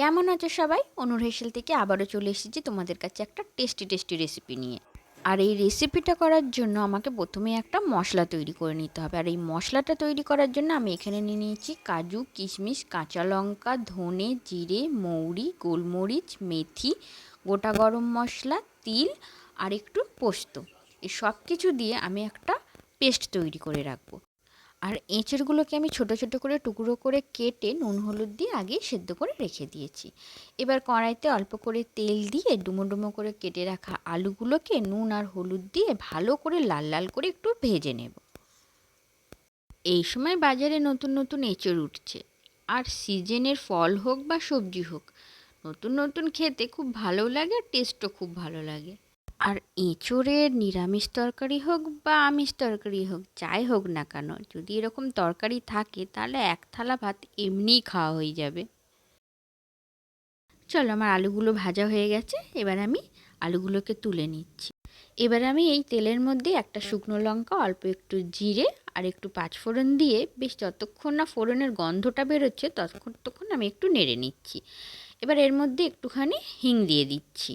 কেমন আছো সবাই? অনুর হেসেল থেকে আবারও চলে এসেছি তোমাদের কাছে একটা টেস্টি টেস্টি রেসিপি নিয়ে। আর এই রেসিপিটা করার জন্য আমাকে প্রথমে একটা মশলা তৈরি করে নিতে হবে। আর এই মশলাটা তৈরি করার জন্য আমি এখানে নিয়ে নিয়েছি কাজু, কিশমিশ, কাঁচা লঙ্কা, ধনে, জিরে, মৌরি, গোলমরিচ, মেথি, গোটা গরম মশলা, তিল আর একটু পোস্ত। এই সব কিছু দিয়ে আমি একটা পেস্ট তৈরি করে রাখব। আর এঁচড়গুলোকে আমি ছোট ছোট করে, টুকরো করে কেটে নুন, হলুদ দিয়ে আগে সেদ্ধ করে রেখে দিয়েছি। এবার কড়াইতে অল্প করে তেল দিয়ে ডুমো ডুমো করে কেটে রাখা আলুগুলোকে নুন আর হলুদ দিয়ে ভালো করে লাল লাল করে একটু ভেজে নেব। এই সময় বাজারে নতুন নতুন এঁচড় উঠছে। আর সিজনের ফল হোক বা সবজি হোক, নতুন নতুন খেতে খুব ভালো লাগে আর টেস্টও খুব ভালো লাগে। আর এঁচোড়ের নিরামিষ তরকারি হোক বা আমিষ তরকারি হোক, যাই হোক না কেন, যদি এরকম তরকারি থাকে, তাহলে এক থালা ভাত এমনিই খাওয়া হয়ে যাবে। চলো আমার আলুগুলো ভাজা হয়ে গেছে, এবার আমি আলুগুলোকে তুলে নিচ্ছি। এবার আমি এই তেলের মধ্যে একটা শুকনো লঙ্কা, অল্প একটু জিরে আর একটু পাঁচফোড়ন দিয়ে, বেশ যতক্ষণ না ফোড়নের গন্ধটা বেরোচ্ছে ততক্ষণ তখন আমি একটু নেড়ে নিচ্ছি। এবার এর মধ্যে একটুখানি হিং দিয়ে দিচ্ছি।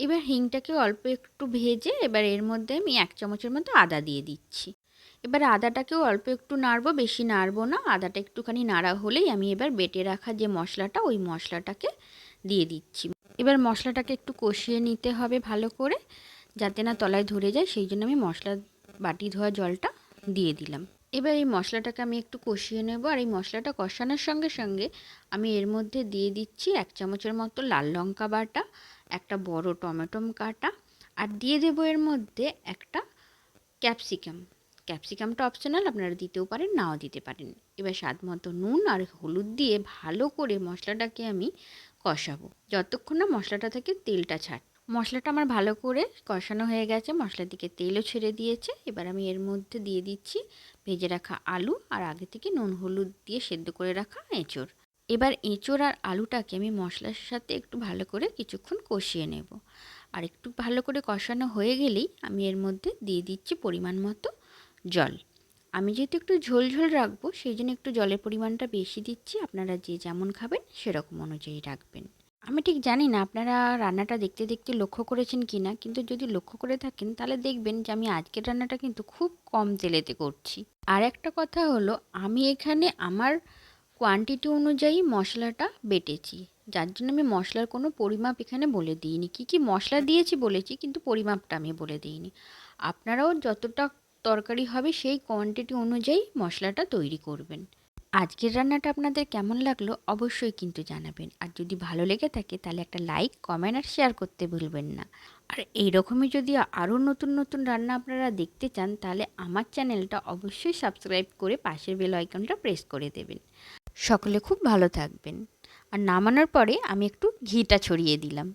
এবার হিংটাকে অল্প একটু ভেজে এবার এর মধ্যে আমি এক চামচের মতো আদা দিয়ে দিচ্ছি। এবার আদাটাকেও অল্প একটু নাড়বো, বেশি নাড়বো না। আদাটা একটুখানি নাড়া হলেই আমি এবার বেটে রাখা যে মশলাটা, ওই মশলাটাকে দিয়ে দিচ্ছি। এবার মশলাটাকে একটু কষিয়ে নিতে হবে ভালো করে, যাতে না তলায় ধরে যায়। সেই জন্য আমি মশলা বাটি ধোয়া জলটা দিয়ে দিলাম। এবার এই মশলাটাকে আমি একটু কষিয়ে নেব। আর এই মশলাটা কষানোর সঙ্গে সঙ্গে আমি এর মধ্যে দিয়ে দিচ্ছি এক চামচের মতো লাল লঙ্কা বাটা। একটা বড় টমেটোম কাটা আর দিয়ে দেবো এর মধ্যে একটা ক্যাপসিকাম। ক্যাপসিকামটা অপশনাল আপনারা দিতেও পারেন, নাও দিতে পারেন। এবার স্বাদ মতো নুন আর হলুদ দিয়ে ভালো করে মশলাটাকে আমি কষাবো। যতক্ষণ না মশলাটা থেকে তেলটা ছাড়। মশলাটা আমার ভালো করে কষানো হয়ে গেছে, মশলার দিকে তেলও ছেড়ে দিয়েছে। এবার আমি এর মধ্যে দিয়ে দিচ্ছি, ভেজে রাখা আলু আর আগে থেকে নুন হলুদ দিয়ে সেদ্ধ করে রাখা এঁচড়। এবার এঁচোড় আর আলুটাকে আমি মশলার সাথে একটু ভালো করে কিছুক্ষণ কষিয়ে নেব। আর একটু ভালো করে কষানো হয়ে গেলেই আমি এর মধ্যে দিয়ে দিচ্ছি পরিমাণ মতো জল। আমি যেহেতু একটু ঝোল ঝোল রাখব, সেই জন্য একটু জলের পরিমাণটা বেশি দিচ্ছি। আপনারা যে যেমন খাবেন, সেরকম অনুযায়ী রাখবেন। আমি ঠিক জানি না আপনারা রান্নাটা দেখতে দেখতে লক্ষ্য করেছেন কি না কিন্তু যদি লক্ষ্য করে থাকেন, তাহলে দেখবেন যে আমি আজকের রান্নাটা কিন্তু খুব কম তেলেতে করছি। আর একটা কথা হলো, আমি এখানে আমার কোয়ান্টিটি অনুযায়ী মশলাটা বেটেছি। যার জন্য আমি মশলার কোনো পরিমাপ এখানে বলে দিইনি। কী কী মশলা দিয়েছি বলেছি, কিন্তু পরিমাপটা আমি বলে দিইনি। আপনারাও যতটা তরকারি হবে সেই কোয়ান্টিটি অনুযায়ী মশলাটা তৈরি করবেন। আজকের রান্নাটা আপনাদের কেমন লাগল অবশ্যই কিন্তু জানাবেন। আর যদি ভালো লেগে থাকে তাহলে একটা লাইক কমেন্ট আর শেয়ার করতে ভুলবেন না। আর এইরকমই যদি আরও নতুন নতুন রান্না আপনারা দেখতে চান তাহলে আমার চ্যানেলটা অবশ্যই সাবস্ক্রাইব করে পাশের বেল আইকনটা প্রেস করে দেবেন। সকলে খুব ভালো থাকবেন। আর নামানোর পরে আমি একটু ঘিটা ছড়িয়ে দিলাম।